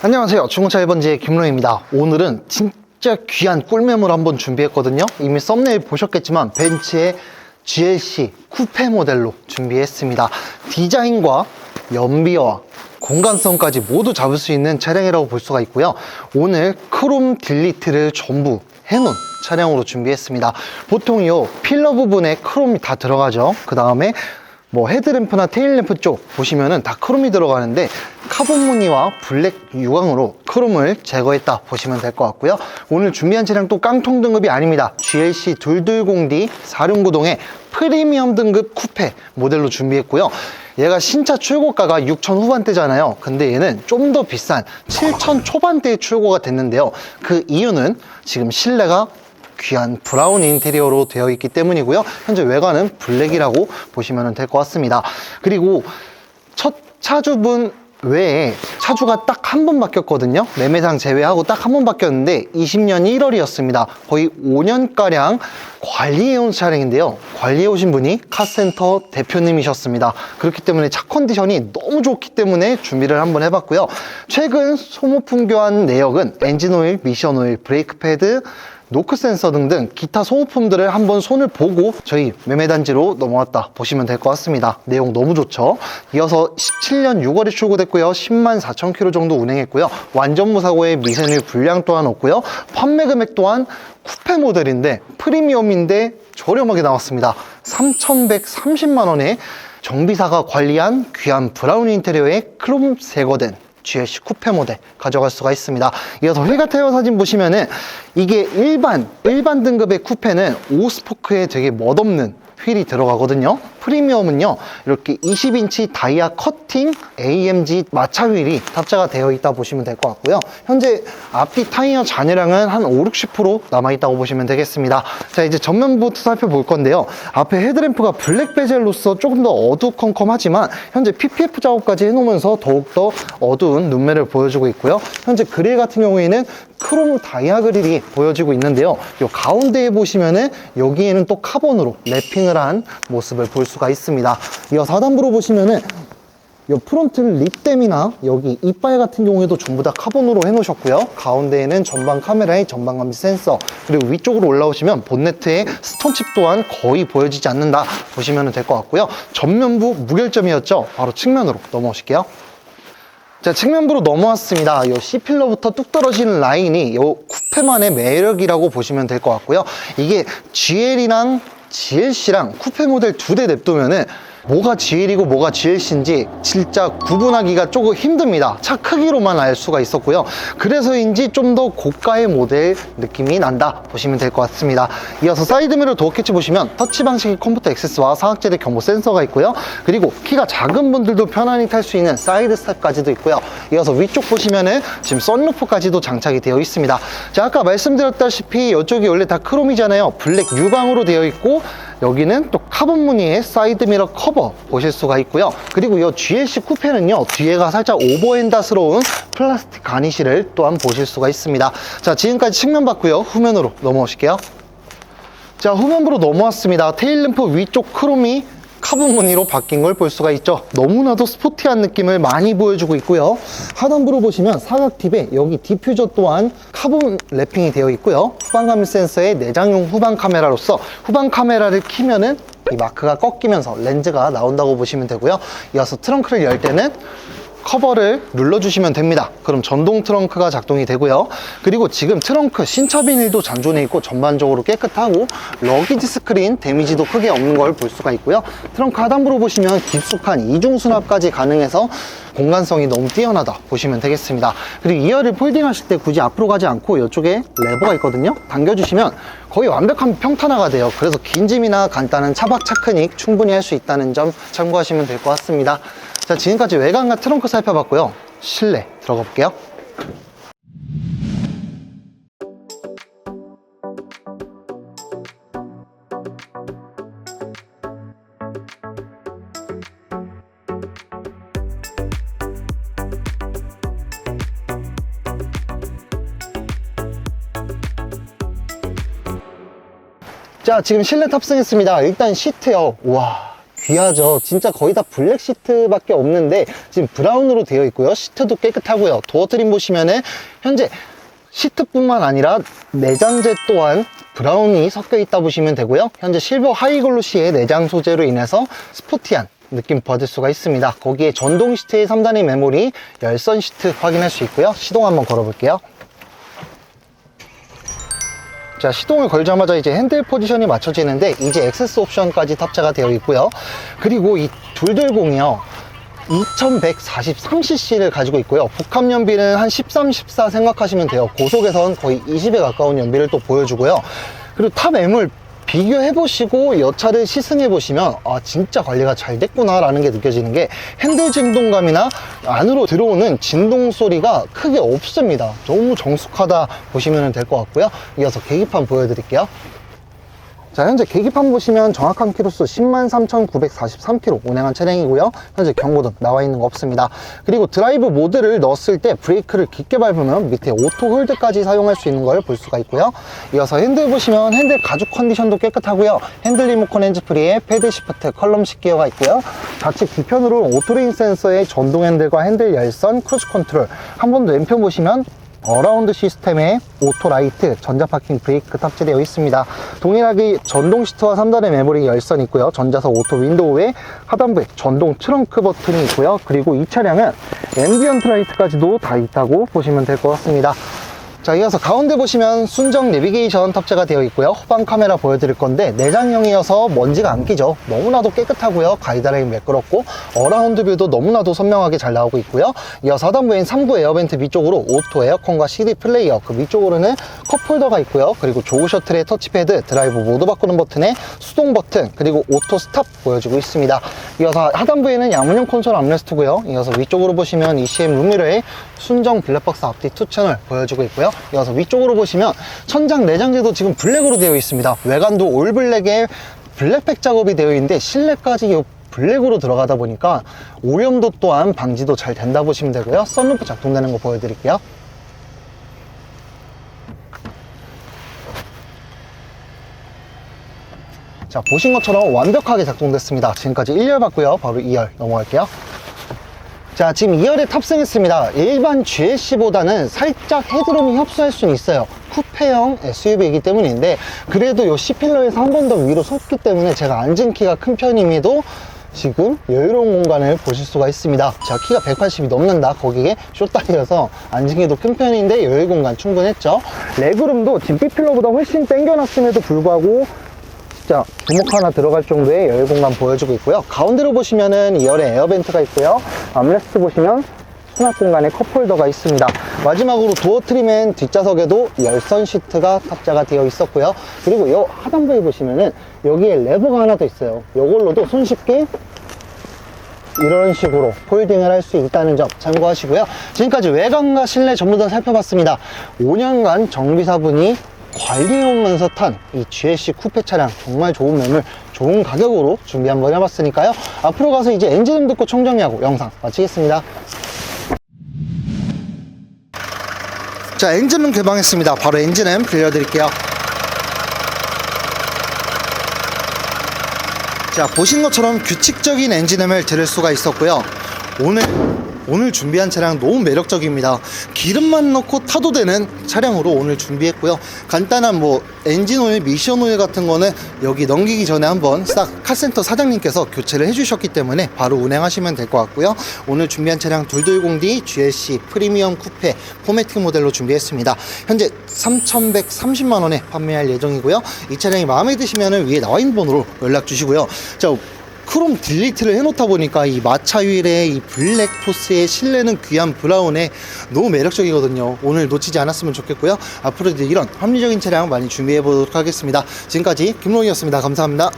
안녕하세요. 중고차 1번지의 김로입니다. 오늘은 진짜 귀한 꿀매물 한번 준비했거든요. 이미 썸네일 보셨겠지만 벤츠의 GLC 쿠페 모델로 준비했습니다. 디자인과 연비와 공간성까지 모두 잡을 수 있는 차량이라고 볼 수가 있고요. 오늘 크롬 딜리트를 전부 해놓은 차량으로 준비했습니다. 보통 이 필러 부분에 크롬이 다 들어가죠. 그 다음에 뭐 헤드램프나 테일램프 쪽 보시면은 다 크롬이 들어가는데 카본 무늬와 블랙 유광으로 크롬을 제거했다 보시면 될 것 같고요. 오늘 준비한 차량 또 깡통 등급이 아닙니다. GLC 220D 4륜구동의 프리미엄 등급 쿠페 모델로 준비했고요. 얘가 신차 출고가가 6천 후반대잖아요. 근데 얘는 좀 더 비싼 7천 초반대의 출고가 됐는데요. 그 이유는 지금 실내가 귀한 브라운 인테리어로 되어 있기 때문이고요. 현재 외관은 블랙이라고 보시면 될 것 같습니다. 그리고 첫 차주분 외에 차주가 딱 한 번 바뀌었거든요. 매매상 제외하고 딱 한 번 바뀌었는데 20년 1월이었습니다. 거의 5년가량 관리해온 차량인데요. 관리해오신 분이 카센터 대표님이셨습니다. 그렇기 때문에 차 컨디션이 너무 좋기 때문에 준비를 한번 해봤고요. 최근 소모품 교환 내역은 엔진오일, 미션오일, 브레이크 패드, 노크 센서 등등 기타 소모품들을 한번 손을 보고 저희 매매단지로 넘어왔다 보시면 될 것 같습니다. 내용 너무 좋죠. 이어서 17년 6월에 출고됐고요. 10만 4천 킬로 정도 운행했고요. 완전 무사고의 미세누 불량 또한 없고요. 판매 금액 또한 쿠페 모델인데 프리미엄인데 저렴하게 나왔습니다. 3,130만 원에 정비사가 관리한 귀한 브라운 인테리어에 크롬 제거된 GLC 쿠페 모델 가져갈 수가 있습니다. 이어서 휠 같아요 사진 보시면은 이게 일반 일반 등급의 쿠페는 5스포크에 되게 멋없는 휠이 들어가거든요. 프리미엄은요 이렇게 20인치 다이아 커팅 AMG 마차 휠이 탑재가 되어 있다 보시면 될 것 같고요. 현재 앞뒤 타이어 잔여량은 한 5, 60% 남아 있다고 보시면 되겠습니다. 자 이제 전면부터 살펴볼 건데요. 앞에 헤드램프가 블랙 베젤로서 조금 더 어두컴컴하지만 현재 PPF 작업까지 해놓으면서 더욱더 어두운 눈매를 보여주고 있고요. 현재 그릴 같은 경우에는 크롬 다이아 그릴이 보여지고 있는데요. 이 가운데에 보시면은 여기에는 또 카본으로 랩핑을 한 모습을 볼 수가 있습니다. 이어서 하단부로 보시면은 이 프론트 립댐이나 여기 이빨 같은 경우에도 전부 다 카본으로 해놓으셨고요. 가운데에는 전방 카메라의 전방 감지 센서 그리고 위쪽으로 올라오시면 본네트에 스톤칩 또한 거의 보여지지 않는다 보시면 될 것 같고요. 전면부 무결점이었죠. 바로 측면으로 넘어오실게요. 자, 측면부로 넘어왔습니다. 이 C필러부터 뚝 떨어지는 라인이 이 쿠페만의 매력이라고 보시면 될 것 같고요. 이게 GL이랑 GLC랑 쿠페 모델 두 대 냅두면은 뭐가 GL이고 뭐가 GLC인지 진짜 구분하기가 조금 힘듭니다. 차 크기로만 알 수가 있었고요. 그래서인지 좀 더 고가의 모델 느낌이 난다 보시면 될 것 같습니다. 이어서 사이드미러 도어 캐치 보시면 터치 방식의 컴퓨터 액세스와 사각지대 경보 센서가 있고요. 그리고 키가 작은 분들도 편안히 탈 수 있는 사이드 스탑까지도 있고요. 이어서 위쪽 보시면은 지금 썬루프까지도 장착이 되어 있습니다. 자, 아까 말씀드렸다시피 이쪽이 원래 다 크롬이잖아요. 블랙 유광으로 되어 있고 여기는 또 카본 무늬의 사이드미러 커버 보실 수가 있고요. 그리고 이 GLC 쿠페는요, 뒤에가 살짝 오버핸다스러운 플라스틱 가니쉬를 또한 보실 수가 있습니다. 자, 지금까지 측면 봤고요. 후면으로 넘어오실게요. 자, 후면부로 넘어왔습니다. 테일램프 위쪽 크롬이 카본 무늬로 바뀐 걸 볼 수가 있죠. 너무나도 스포티한 느낌을 많이 보여주고 있고요. 하단부로 보시면 사각 팁에 여기 디퓨저 또한 카본 랩핑이 되어 있고요. 후방감 센서의 내장용 후방 카메라로서 후방 카메라를 키면은 이 마크가 꺾이면서 렌즈가 나온다고 보시면 되고요. 이어서 트렁크를 열 때는 커버를 눌러주시면 됩니다. 그럼 전동 트렁크가 작동이 되고요. 그리고 지금 트렁크 신차 비닐도 잔존해 있고 전반적으로 깨끗하고 러기지 스크린 데미지도 크게 없는 걸 볼 수가 있고요. 트렁크 하단부로 보시면 깊숙한 이중 수납까지 가능해서 공간성이 너무 뛰어나다 보시면 되겠습니다. 그리고 이어를 폴딩하실 때 굳이 앞으로 가지 않고 이쪽에 레버가 있거든요. 당겨주시면 거의 완벽한 평탄화가 돼요. 그래서 긴 짐이나 간단한 차박 차크닉 충분히 할 수 있다는 점 참고하시면 될 것 같습니다. 자, 지금까지 외관과 트렁크 살펴봤고요. 실내 들어가 볼게요. 자, 지금 실내 탑승했습니다. 일단 시트요. 와, 귀하죠. 진짜 거의 다 블랙 시트밖에 없는데 지금 브라운으로 되어 있고요. 시트도 깨끗하고요. 도어 트림 보시면은 현재 시트뿐만 아니라 내장재 또한 브라운이 섞여 있다 보시면 되고요. 현재 실버 하이글로시의 내장 소재로 인해서 스포티한 느낌 받을 수가 있습니다. 거기에 전동 시트의 3단의 메모리, 열선 시트 확인할 수 있고요. 시동 한번 걸어 볼게요. 자, 시동을 걸자마자 이제 핸들 포지션이 맞춰지는데 이제 액세스 옵션까지 탑재가 되어 있고요. 그리고 이 둘둘공이요. 2143cc를 가지고 있고요. 복합 연비는 한 13, 14 생각하시면 돼요. 고속에선 거의 20에 가까운 연비를 또 보여주고요. 그리고 탑 M을 비교해 보시고 여차를 시승해 보시면 아 진짜 관리가 잘 됐구나 라는 게 느껴지는 게 핸들 진동감이나 안으로 들어오는 진동 소리가 크게 없습니다. 너무 정숙하다 보시면 될 것 같고요. 이어서 계기판 보여드릴게요 자 현재 계기판 보시면 정확한 키로수 103,943km 운행한 차량이고요. 현재 경고등 나와 있는 거 없습니다. 그리고 드라이브 모드를 넣었을 때 브레이크를 깊게 밟으면 밑에 오토 홀드까지 사용할 수 있는 걸 볼 수가 있고요. 이어서 핸들 보시면 핸들 가죽 컨디션도 깨끗하고요. 핸들 리모컨 핸즈프리에 패드 시프트 컬럼식 기어가 있고요. 좌측 뒤편으로 오토레인 센서의 전동 핸들과 핸들 열선 크루즈 컨트롤. 한 번 더 왼편 보시면 어라운드 시스템에 오토 라이트, 전자 파킹 브레이크 탑재되어 있습니다. 동일하게 전동 시트와 3단의 메모리 열선 있고요. 전자석 오토 윈도우에 하단부에 전동 트렁크 버튼이 있고요. 그리고 이 차량은 앰비언트 라이트까지도 다 있다고 보시면 될 것 같습니다. 자, 이어서 가운데 보시면 순정 내비게이션 탑재가 되어 있고요. 후방 카메라 보여드릴 건데 내장형이어서 먼지가 안 끼죠. 너무나도 깨끗하고요. 가이드라인 매끄럽고 어라운드 뷰도 너무나도 선명하게 잘 나오고 있고요. 이어서 하단부엔 3구 에어벤트 위쪽으로 오토 에어컨과 CD 플레이어 그 위쪽으로는 컵홀더가 있고요. 그리고 조그 셔틀의 터치패드, 드라이브 모드 바꾸는 버튼에 수동 버튼, 그리고 오토 스탑 보여주고 있습니다. 이어서 하단부에는 양문형 콘솔 암레스트고요. 이어서 위쪽으로 보시면 ECM 룸미러에 순정 블랙박스 앞뒤 투 채널 보여주고 있고요. 이어서 위쪽으로 보시면 천장 내장재도 지금 블랙으로 되어 있습니다. 외관도 올 블랙에 블랙백 작업이 되어 있는데 실내까지 이 블랙으로 들어가다 보니까 오염도 또한 방지도 잘 된다 보시면 되고요. 썬루프 작동되는 거 보여드릴게요. 자 보신 것처럼 완벽하게 작동됐습니다. 지금까지 1열 봤고요. 바로 2열 넘어갈게요. 자 지금 2열에 탑승했습니다. 일반 GLC보다는 살짝 헤드룸이 협소할 수는 있어요. 쿠페형 SUV이기 때문인데 그래도 이 C필러에서 한 번 더 위로 섰기 때문에 제가 앉은 키가 큰 편임에도 지금 여유로운 공간을 보실 수가 있습니다. 자 키가 180이 넘는다. 거기에 앉은 키도 큰 편인데 여유 공간 충분했죠. 레그룸도 지금 B필러보다 훨씬 당겨놨음에도 불구하고 진짜 두목 하나 들어갈 정도의 여유 공간 보여주고 있고요. 가운데로 보시면은 2열에 에어벤트가 있고요. 암레스트 보시면 수납 공간에 컵홀더가 있습니다. 마지막으로 도어 트림엔 뒷좌석에도 열선 시트가 탑재가 되어 있었고요. 그리고 이 하단부에 보시면은 여기에 레버가 하나 더 있어요. 이걸로도 손쉽게 이런 식으로 폴딩을 할 수 있다는 점 참고하시고요. 지금까지 외관과 실내 전부 다 살펴봤습니다. 5년간 정비사분이 관리해오면서 탄 이 GLC 쿠페 차량 정말 좋은 매물, 좋은 가격으로 준비 한번 해봤으니까요. 앞으로 가서 이제 엔진 음 듣고 총정리하고 영상 마치겠습니다. 자, 엔진음 개방했습니다. 바로 엔진음 빌려드릴게요. 자 보신 것처럼 규칙적인 엔진음을 들을 수가 있었고요 오늘 오늘 준비한 차량 너무 매력적입니다. 기름만 넣고 타도 되는 차량으로 오늘 준비했고요. 간단한 뭐 엔진 오일 미션 오일 같은 거는 여기 넘기기 전에 한번 싹 카센터 사장님께서 교체를 해주셨기 때문에 바로 운행하시면 될 것 같고요. 오늘 준비한 차량 220D GLC 프리미엄 쿠페 포매틱 모델로 준비했습니다. 현재 3,130만 원에 판매할 예정이고요. 이 차량이 마음에 드시면 위에 나와 있는 번호로 연락 주시고요. 자 크롬 딜리트를 해놓다 보니까 이 마차 휠의 이 블랙 포스의 실내는 귀한 브라운에 너무 매력적이거든요. 오늘 놓치지 않았으면 좋겠고요. 앞으로도 이런 합리적인 차량 많이 준비해 보도록 하겠습니다. 지금까지 김롱이었습니다. 감사합니다.